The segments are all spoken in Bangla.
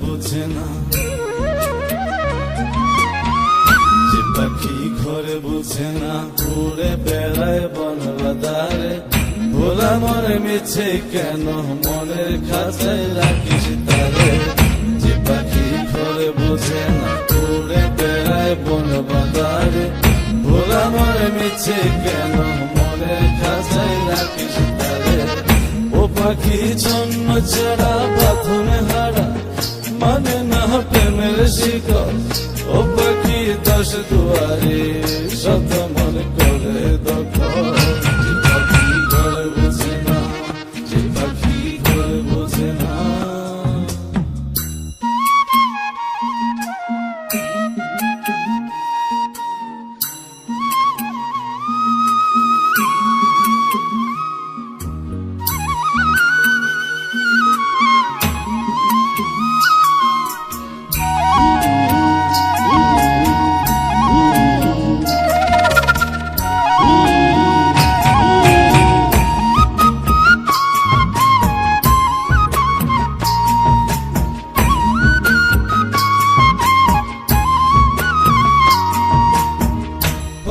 বোঝে না। যে পাখি ঘরে বোঝে না। ঘুরে বেড়ায় বনবাদারে। ভোলা মনে মিছে কেন? মনের খাঁচায় রাখিস তারে। যে পাখি ঘরে বোঝে না। ঘুরে বেড়ায় বনবাদারে। ভোলা মনে মিছে কেন? মনের খাঁচায় রাখিস তারে। ও পাখি জন্ম ছাড়া পাথর প্রেমের শিকল ও পাখি দশ দুয়ারে শত মন করে দখল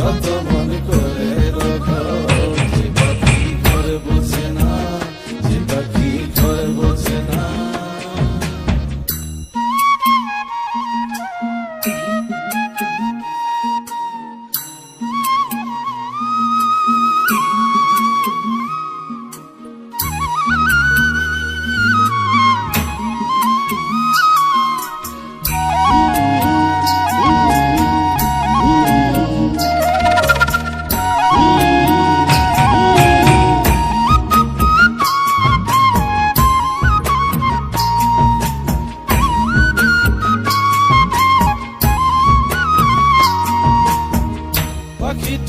শত মন করে দখল যে পাখি ঘরে বোঝে না যে পাখি ঘরে বোঝে না।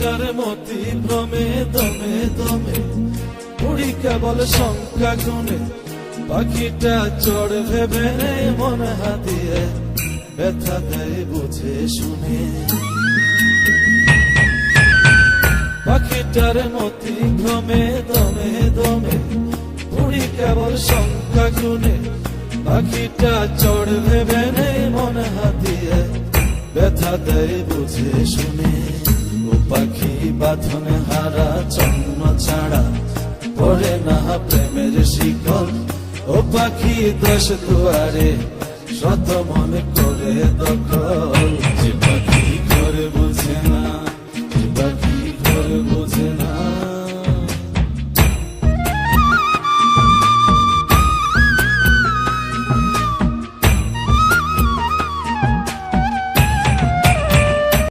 পাখিটার মতি ভ্রমে দমে দমে। উড়ি কেবল সংখ্যা গুনে, পাখিটা চড় ভেবে মন হাতিয়ে, ব্যথা দেয় বুঝে শুনে। পাখিটার মতি ভ্রমে দমে দমে। উড়ি কেবল সংখ্যা গুনে, পাখিটা চড় ভেবে মন হাতিয়ে, ব্যথা দেয় বুঝে শুনে। পাখি বাঁধনে হারা, চন্ন ছাড়া পড়ে না প্রেমের শিকল ও পাখি দশ দুয়ারে, শত মনে করে দখল